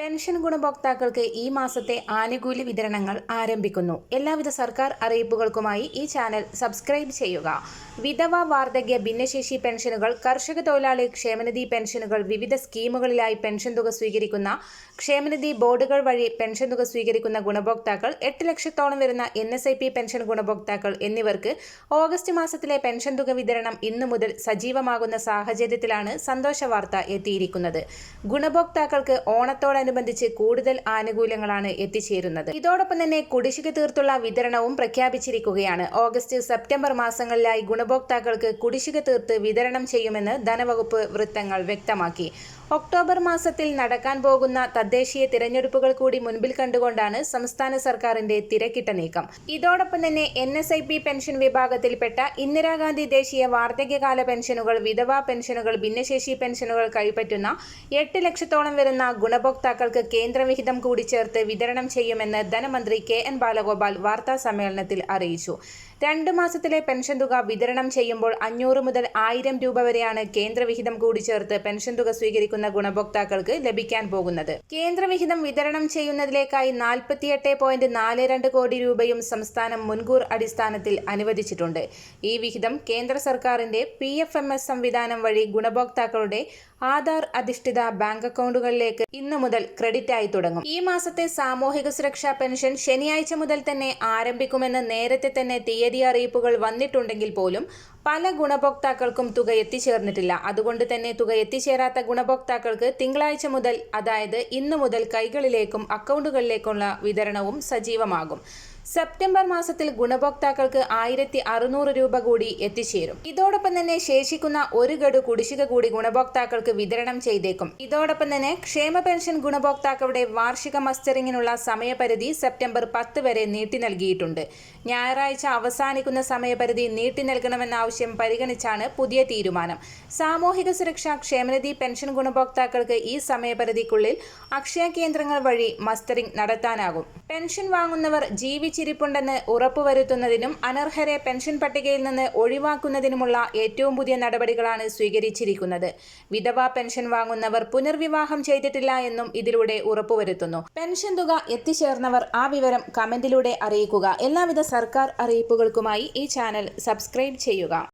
Pension ഗുണഭോക്താക്കൾക്ക് ഈ മാസത്തെ ആനുകൂല്യ വിതരണങ്ങൾ ആരംഭിക്കുന്നു. എല്ലാവിധ സർക്കാർ അറിയിപ്പുകൾക്കുമായി ഈ ചാനൽ സബ്സ്ക്രൈബ് ചെയ്യുക. വിധവ വാർദ്ധക്യ ഭിന്നശേഷി പെൻഷനുകൾ കർഷക തൊഴിലാളി ക്ഷേമനിധി പെൻഷനുകൾ വിവിധ സ്കീമുകളിലായി പെൻഷൻ തുക സ്വീകരിക്കുന്ന ക്ഷേമനിധി ബോർഡുകൾ വഴി പെൻഷൻ തുക സ്വീകരിക്കുന്ന ഗുണഭോക്താക്കൾ എട്ട് ലക്ഷത്തോളം വരുന്ന N S I P pension ഗുണഭോക്താക്കൾ എന്നിവർക്ക് ഓഗസ്റ്റ് മാസത്തിലെ പെൻഷൻ തുക വിതരണം ഇന്നു മുതൽ സജീവമാകുന്ന സാഹചര്യത്തിലാണ് സന്തോഷ വാർത്ത എത്തിയിരിക്കുന്നത്. ഗുണഭോക്താക്കൾക്ക് ഓണത്തോടനുബന്ധിച്ച് കൂടുതൽ ആനുകൂല്യങ്ങളാണ് എത്തിച്ചേരുന്നത്. ഇതോടൊപ്പം തന്നെ കുടിശ്ശിക തീർത്തുള്ള വിതരണവും പ്രഖ്യാപിച്ചിരിക്കുകയാണ്. ഓഗസ്റ്റ് സെപ്റ്റംബർ മാസങ്ങളിലായി ഗുണഭോക്താക്കൾക്ക് കുടിശ്ശിക തീർത്ത് വിതരണം ചെയ്യുമെന്ന് ധനവകുപ്പ് വൃത്തങ്ങൾ വ്യക്തമാക്കി. ഒക്ടോബർ മാസത്തിൽ നടക്കാൻ പോകുന്ന തദ്ദേശീയ തിരഞ്ഞെടുപ്പുകൾ കൂടി മുൻപിൽ കണ്ടുകൊണ്ടാണ് സംസ്ഥാന സർക്കാരിന്റെ തിരക്കിട്ട നീക്കം. ഇതോടൊപ്പം തന്നെ N S I P pension വിഭാഗത്തിൽപ്പെട്ട ഇന്ദിരാഗാന്ധി ദേശീയ വാർദ്ധക്യകാല പെൻഷനുകൾ വിധവാ പെൻഷനുകൾ ഭിന്നശേഷി പെൻഷനുകൾ കൈപ്പറ്റുന്ന എട്ട് ലക്ഷത്തോളം വരുന്ന ഗുണഭോക്താക്കൾക്ക് കേന്ദ്രവിഹിതം കൂടി ചേർത്ത് വിതരണം ചെയ്യുമെന്ന് ധനമന്ത്രി കെ എൻ ബാലഗോപാൽ വാർത്താ സമ്മേളനത്തിൽ അറിയിച്ചു. രണ്ട് മാസത്തിലെ പെൻഷൻ തുക വിതരണം ചെയ്യുമ്പോൾ അഞ്ഞൂറ് മുതൽ ആയിരം രൂപ വരെയാണ് കേന്ദ്രവിഹിതം കൂടി ചേർത്ത് പെൻഷൻ തുക സ്വീകരിക്കുന്ന ഗുണഭോക്താക്കൾക്ക് ലഭിക്കാൻ പോകുന്നത്. കേന്ദ്രവിഹിതം വിതരണം ചെയ്യുന്നതിലേക്കായി നാൽപ്പത്തിയെട്ട് പോയിന്റ് നാല് രണ്ട് കോടി രൂപയും സംസ്ഥാനം മുൻകൂർ അടിസ്ഥാനത്തിൽ അനുവദിച്ചിട്ടുണ്ട്. ഈ വിഹിതം കേന്ദ്ര സർക്കാരിന്റെ പി എഫ് എം എസ് സംവിധാനം വഴി ഗുണഭോക്താക്കളുടെ ആധാർ അധിഷ്ഠിത ബാങ്ക് അക്കൗണ്ടുകളിലേക്ക് ഇന്നു മുതൽ ക്രെഡിറ്റ് ആയി തുടങ്ങും. ഈ മാസത്തെ സാമൂഹിക സുരക്ഷാ പെൻഷൻ ശനിയാഴ്ച മുതൽ തന്നെ ആരംഭിക്കുമെന്ന് നേരത്തെ തന്നെ തീയതി അറിയിപ്പുകൾ വന്നിട്ടുണ്ടെങ്കിൽ പോലും പല ഗുണഭോക്താക്കൾക്കും തുക എത്തിച്ചേർന്നിട്ടില്ല. അതുകൊണ്ട് തന്നെ തുക എത്തിച്ചേരാത്ത ഗുണഭോക്താക്കൾക്ക് തിങ്കളാഴ്ച മുതൽ അതായത് ഇന്നു മുതൽ കൈകളിലേക്കും അക്കൗണ്ടുകളിലേക്കുള്ള വിതരണവും സജീവമാകും. സെപ്റ്റംബർ മാസത്തിൽ ഗുണഭോക്താക്കൾക്ക് ആയിരത്തി അറുന്നൂറ് രൂപ കൂടി എത്തിച്ചേരും. ഇതോടൊപ്പം തന്നെ ശേഷിക്കുന്ന ഒരു ഗഡു കുടിശ്ശിക കൂടി ഗുണഭോക്താക്കൾക്ക് വിതരണം ചെയ്തേക്കും. ഇതോടൊപ്പം തന്നെ ക്ഷേമ പെൻഷൻ ഗുണഭോക്താക്കളുടെ വാർഷിക മസ്റ്ററിങ്ങിനുള്ള സമയപരിധി സെപ്റ്റംബർ പത്ത് വരെ നീട്ടി നൽകിയിട്ടുണ്ട്. ഞായറാഴ്ച അവസാനിക്കുന്ന സമയപരിധി നീട്ടി നൽകണമെന്ന ആവശ്യം പരിഗണിച്ചാണ് പുതിയ തീരുമാനം. സാമൂഹിക സുരക്ഷാ ക്ഷേമനിധി പെൻഷൻ ഗുണഭോക്താക്കൾക്ക് ഈ സമയപരിധിക്കുള്ളിൽ അക്ഷയ കേന്ദ്രങ്ങൾ വഴി മസ്റ്ററിംഗ് നടത്താനാകും. പെൻഷൻ വാങ്ങുന്നവർ ജീവിച്ചിരിപ്പുണ്ടെന്ന് ഉറപ്പുവരുത്തുന്നതിനും അനർഹരെ പെൻഷൻ പട്ടികയിൽ നിന്ന് ഒഴിവാക്കുന്നതിനുമുള്ള ഏറ്റവും പുതിയ നടപടികളാണ് സ്വീകരിച്ചിരിക്കുന്നത്. വിധവാ പെൻഷൻ വാങ്ങുന്നവർ പുനർവിവാഹം ചെയ്തിട്ടില്ല എന്നും ഇതിലൂടെ ഉറപ്പുവരുത്തുന്നു. പെൻഷൻ തുക എത്തിച്ചേർന്നവർ ആ വിവരം കമന്റിലൂടെ അറിയിക്കുക. എല്ലാവിധ സർക്കാർ അറിയിപ്പുകൾക്കുമായി ഈ ചാനൽ സബ്സ്ക്രൈബ് ചെയ്യുക.